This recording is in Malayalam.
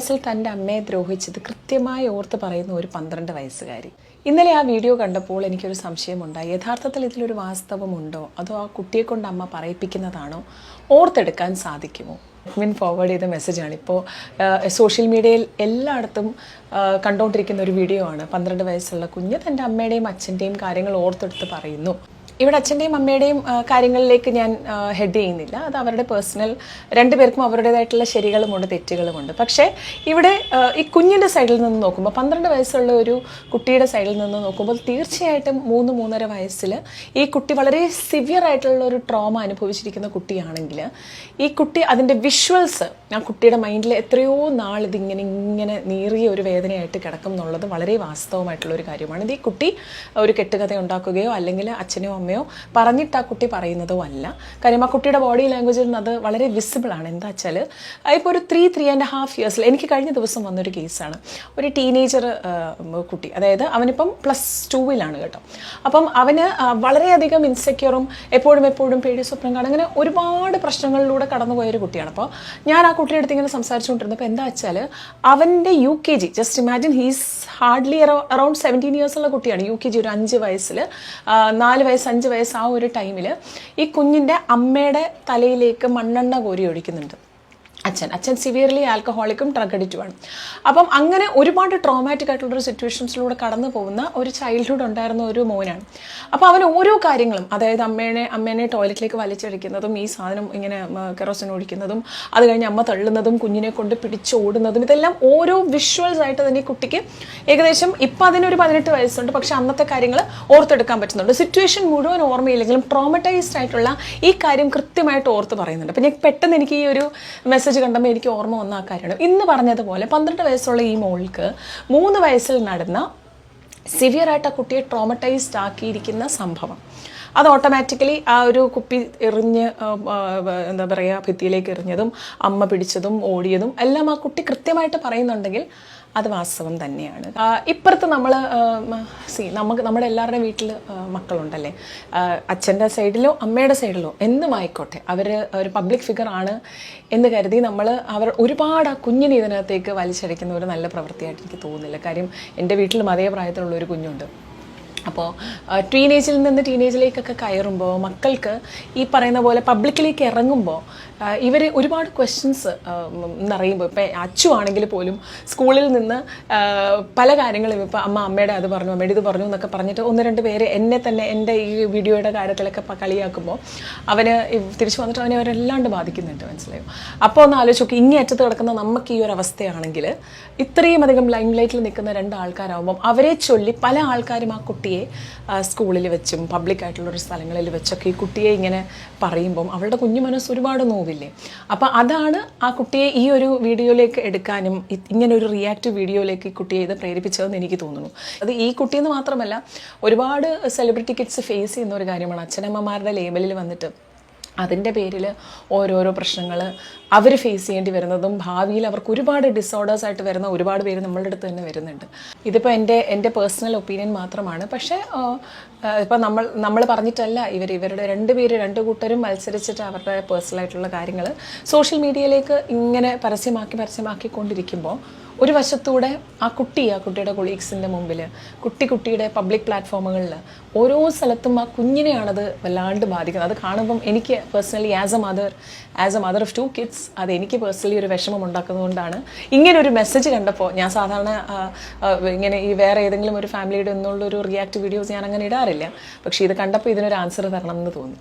വയസ്സിൽ തന്റെ അമ്മയെ ദ്രോഹിച്ചത് കൃത്യമായി ഓർത്ത് പറയുന്ന ഒരു പന്ത്രണ്ട് വയസ്സുകാരി. ഇന്നലെ ആ വീഡിയോ കണ്ടപ്പോൾ എനിക്കൊരു സംശയമുണ്ടായി. യഥാർത്ഥത്തിൽ ഇതിലൊരു വാസ്തവമുണ്ടോ? അതോ ആ കുട്ടിയെ കൊണ്ട് അമ്മ പറയിപ്പിക്കുന്നതാണോ? ഓർത്തെടുക്കാൻ സാധിക്കുമോ? മിൻ ഫോർവേഡ് ചെയ്ത മെസ്സേജാണ്. ഇപ്പോൾ സോഷ്യൽ മീഡിയയിൽ എല്ലായിടത്തും കണ്ടുകൊണ്ടിരിക്കുന്ന ഒരു വീഡിയോ ആണ്. പന്ത്രണ്ട് വയസ്സുള്ള കുഞ്ഞ് തന്റെ അമ്മയുടെയും അച്ഛന്റെയും കാര്യങ്ങൾ ഓർത്തെടുത്ത് പറയുന്നു. ഇവിടെ അച്ഛന്റെയും അമ്മയുടെയും കാര്യങ്ങളിലേക്ക് ഞാൻ ഹെഡ് ചെയ്യുന്നില്ല. അത് അവരുടെ പേഴ്സണൽ രണ്ടുപേർക്കും അവരുടേതായിട്ടുള്ള ശരികളുമുണ്ട് തെറ്റുകളുമുണ്ട്. പക്ഷേ ഇവിടെ ഈ കുഞ്ഞിന്റെ സൈഡിൽ നിന്ന് നോക്കുമ്പോൾ പന്ത്രണ്ട് വയസ്സുള്ള ഒരു കുട്ടിയുടെ സൈഡിൽ നിന്ന് നോക്കുമ്പോൾ തീർച്ചയായിട്ടും മൂന്ന് മൂന്നര വയസ്സിൽ ഈ കുട്ടി വളരെ സിവിയർ ആയിട്ടുള്ള ഒരു ട്രോമ അനുഭവിച്ചിരിക്കുന്ന കുട്ടിയാണെങ്കിൽ ഈ കുട്ടി അതിന്റെ വിഷ്വൽസ് ആ കുട്ടിയുടെ മൈൻഡിൽ എത്രയോ നാൾ ഇതിങ്ങനെ ഇങ്ങനെ നീറിയ ഒരു വേദനയായിട്ട് കിടക്കും എന്നുള്ളത് വളരെ വാസ്തവമായിട്ടുള്ള ഒരു കാര്യമാണ്. ഇത് ഈ കുട്ടി ഒരു കെട്ടുകഥ ഉണ്ടാക്കുകയോ അല്ലെങ്കിൽ അച്ഛനോ അമ്മയോ പറഞ്ഞിട്ട് ആ കുട്ടി പറയുന്നതോ അല്ല. കാര്യം ആ കുട്ടിയുടെ ബോഡി ലാംഗ്വേജിൽ നിന്ന് അത് വളരെ വിസിബിൾ ആണ്. എന്താ വെച്ചാൽ ഇപ്പോൾ ഒരു ത്രീ ത്രീ ആൻഡ് ഹാഫ് ഇയേഴ്സിൽ എനിക്ക് കഴിഞ്ഞ ദിവസം വന്നൊരു കേസാണ് ഒരു ടീനേജർ കുട്ടി. അതായത് അവനിപ്പം പ്ലസ് ടൂവിലാണ് കേട്ടോ. അപ്പം അവന് വളരെയധികം ഇൻസെക്യൂറും എപ്പോഴും എപ്പോഴും പേടി സ്വപ്നം കാണും. അങ്ങനെ ഒരുപാട് പ്രശ്നങ്ങളിലൂടെ കടന്നു പോയ ഒരു കുട്ടിയാണ്. അപ്പോൾ ഞാൻ ആ കുട്ടിയുടെ അടുത്ത് ഇങ്ങനെ സംസാരിച്ചുകൊണ്ടിരുന്നപ്പോൾ എന്താ വെച്ചാൽ അവന്റെ U K G just imagine he's hardly around seventeen years ഉള്ള കുട്ടിയാണ് യു കെ ജി ഒരു അഞ്ച് വയസ്സിൽ നാല് വയസ്സ് വയസ്സ് ആ ഒരു ടൈമിൽ ഈ കുഞ്ഞിന്റെ അമ്മയുടെ തലയിലേക്ക് മണ്ണെണ്ണ കോരി ഒഴിക്കുന്നുണ്ട്. അച്ഛൻ. അച്ഛൻ സിവിയർലി ആൽക്കഹോളിക്കും ഡ്രഗ് അഡിക്റ്റുമാണ് അപ്പം അങ്ങനെ ഒരുപാട് ട്രോമാറ്റിക് ആയിട്ടുള്ള ഒരു സിറ്റുവേഷൻസിലൂടെ കടന്നു പോകുന്ന ഒരു ചൈൽഡ്ഹുഡ് ഉണ്ടായിരുന്ന ഒരു മോനാണ്. അപ്പോൾ അവൻ ഓരോ കാര്യങ്ങളും അതായത് അമ്മേനെ അമ്മേനെ ടോയ്ലറ്റിലേക്ക് വലിച്ചടിക്കുന്നതും ഈ സാധനം ഇങ്ങനെ കെറോസിൻ ഒഴിക്കുന്നതും അത് കഴിഞ്ഞ് അമ്മ തള്ളുന്നതും കുഞ്ഞിനെ കൊണ്ട് പിടിച്ചോടുന്നതും ഇതെല്ലാം ഓരോ വിഷ്വൽസ് ആയിട്ട് തന്നെ കുട്ടിക്ക് ഏകദേശം ഇപ്പം അതിനൊരു പതിനെട്ട് വയസ്സുണ്ട്. പക്ഷെ അന്നത്തെ കാര്യങ്ങൾ ഓർത്തെടുക്കാൻ പറ്റുന്നുണ്ട്. സിറ്റുവേഷൻ മുഴുവൻ ഓർമ്മയില്ലെങ്കിലും ട്രോമറ്റൈസ്ഡ് ആയിട്ടുള്ള ഈ കാര്യം കൃത്യമായിട്ട് ഓർത്ത് പറയുന്നുണ്ട്. അപ്പം ഞാൻ പെട്ടെന്ന് എനിക്ക് ഈ ഒരു മെസ്സേജ് കണ്ടപ്പോൾ എനിക്ക് ഓർമ്മ വന്ന ആ കാര്യമാണ്. ഇന്ന് പറഞ്ഞതുപോലെ പന്ത്രണ്ട് വയസ്സുള്ള ഈ മോൾക്ക് മൂന്ന് വയസ്സിൽ നടന്ന സിവിയറായിട്ട് ആ കുട്ടിയെ ട്രോമറ്റൈസ്ഡ് ആക്കിയിരിക്കുന്ന സംഭവം. അത് ഓട്ടോമാറ്റിക്കലി ആ ഒരു കുപ്പി എറിഞ്ഞ് എന്താ പറയുക ഭിത്തിയിലേക്ക് എറിഞ്ഞതും അമ്മ പിടിച്ചതും ഓടിയതും എല്ലാം ആ കുട്ടി കൃത്യമായിട്ട് പറയുന്നുണ്ടെങ്കിൽ അത് വാസ്തവം തന്നെയാണ്. ഇപ്പുറത്ത് നമ്മൾ സി നമുക്ക് നമ്മുടെ എല്ലാവരുടെയും വീട്ടിൽ മക്കളുണ്ടല്ലേ? അച്ഛന്റെ സൈഡിലോ അമ്മയുടെ സൈഡിലോ എന്തും ആയിക്കോട്ടെ അവർ ഒരു പബ്ലിക് ഫിഗർ ആണ് എന്ന് കരുതി നമ്മൾ അവർ ഒരുപാട് ആ കുഞ്ഞിനെ ഇതിനകത്തേക്ക് വലിച്ചടിക്കുന്ന ഒരു നല്ല പ്രവൃത്തിയായിട്ട് എനിക്ക് തോന്നുന്നില്ല. കാര്യം എന്റെ വീട്ടിലും അതേ പ്രായത്തിലുള്ള ഒരു കുഞ്ഞുണ്ട്. അപ്പോൾ ടീനേജിൽ നിന്ന് ടീനേജിലേക്കൊക്കെ കയറുമ്പോൾ മക്കൾക്ക് ഈ പറയുന്ന പോലെ പബ്ലിക്കിലേക്ക് ഇറങ്ങുമ്പോൾ ഇവർ ഒരുപാട് ക്വസ്റ്റ്യൻസ് എന്നറിയുമ്പോൾ ഇപ്പം അച്ചു ആണെങ്കിൽ പോലും സ്കൂളിൽ നിന്ന് പല കാര്യങ്ങളും ഇപ്പോൾ അമ്മ അമ്മയുടെ അത് പറഞ്ഞു അമ്മയുടെ ഇത് പറഞ്ഞു എന്നൊക്കെ പറഞ്ഞിട്ട് ഒന്ന് രണ്ട് പേര് എന്നെ തന്നെ എന്റെ ഈ വീഡിയോയുടെ കാര്യത്തിലൊക്കെ കളിയാക്കുമ്പോൾ അവന് തിരിച്ചു വന്നിട്ട് അവനെ അവരെല്ലാണ്ട് ബാധിക്കുന്നുണ്ട് മനസ്സിലായോ? അപ്പോൾ ഒന്ന് ആലോചിച്ച് നോക്കി ഇങ്ങേ അറ്റത്ത് കിടക്കുന്ന നമുക്ക് ഈ ഒരു അവസ്ഥയാണെങ്കിൽ ഇത്രയും അധികം ലൈം ലൈറ്റിൽ നിൽക്കുന്ന രണ്ട് ആൾക്കാരാകുമ്പം അവരെ ചൊല്ലി പല ആൾക്കാരും ആ കുട്ടിയെ സ്കൂളിൽ വെച്ചും പബ്ലിക് ആയിട്ടുള്ള സ്ഥലങ്ങളിൽ വെച്ചൊക്കെ ഈ കുട്ടിയെ ഇങ്ങനെ പറയുമ്പം അവളുടെ കുഞ്ഞു മനസ്സ് ഒരുപാട് നോവില്ലേ? അപ്പോൾ അതാണ് ആ കുട്ടിയെ ഈ ഒരു വീഡിയോയിലേക്ക് എടുക്കാനും ഇങ്ങനെ ഒരു റിയാക്റ്റീവ് വീഡിയോയിലേക്ക് ഈ കുട്ടിയെ ഇത് പ്രേരിപ്പിച്ചതെന്ന് എനിക്ക് തോന്നുന്നു. അത് ഈ കുട്ടിയെന്ന് മാത്രമല്ല ഒരുപാട് സെലിബ്രിറ്റി കിഡ്സ് ഫേസ് ചെയ്യുന്ന ഒരു കാര്യമാണ്. അച്ഛനമ്മമാരുടെ ലേബലിൽ വന്നിട്ട് അതിന്റെ പേരിൽ ഓരോരോ പ്രശ്നങ്ങൾ അവർ ഫേസ് ചെയ്യേണ്ടി വരുന്നതും ഭാവിയിൽ അവർക്ക് ഒരുപാട് ഡിസോർഡേഴ്സ് ആയിട്ട് വരുന്ന ഒരുപാട് പേര് നമ്മളുടെ അടുത്ത് തന്നെ വരുന്നുണ്ട്. ഇതിപ്പോൾ എന്റെ എന്റെ പേഴ്സണൽ ഒപ്പീനിയൻ മാത്രമാണ്. പക്ഷേ ഇപ്പോൾ നമ്മൾ നമ്മൾ പറഞ്ഞിട്ടല്ല ഇവർ ഇവരുടെ രണ്ട് പേര് രണ്ട് കൂട്ടരും മത്സരിച്ചിട്ട് അവരുടെ പേഴ്സണലായിട്ടുള്ള കാര്യങ്ങൾ സോഷ്യൽ മീഡിയയിലേക്ക് ഇങ്ങനെ പരസ്യമാക്കി പരസ്യമാക്കി കൊണ്ടിരിക്കുമ്പോൾ ഒരു വശത്തൂടെ ആ കുട്ടി ആ കുട്ടിയുടെ കൊളീഗ്സിന്റെ മുമ്പിൽ കുട്ടി കുട്ടിയുടെ പബ്ലിക് പ്ലാറ്റ്ഫോമുകളിൽ ഓരോ സ്ഥലത്തും ആ കുഞ്ഞിനെയാണത് വല്ലാണ്ട് ബാധിക്കുന്നത്. അത് കാണുമ്പം എനിക്ക് personally as a mother as a mother of two kids അത് എനിക്ക് പേഴ്സണലി ഒരു വിഷമം ഉണ്ടാക്കുന്നതുകൊണ്ടാണ് ഇങ്ങനെ ഒരു മെസ്സേജ് കണ്ടപ്പോൾ ഞാൻ സാധാരണ ഇങ്ങനെ ഈ വേറെ ഏതെങ്കിലും ഒരു ഫാമിലിയുടെ ഒന്നുള്ളൊരു റിയാക്ട് വീഡിയോസ് ഞാൻ അങ്ങനെ ഇടാറില്ല. പക്ഷേ ഇത് കണ്ടപ്പോൾ ഇതിനൊരു ആൻസർ തരണം എന്ന് തോന്നി.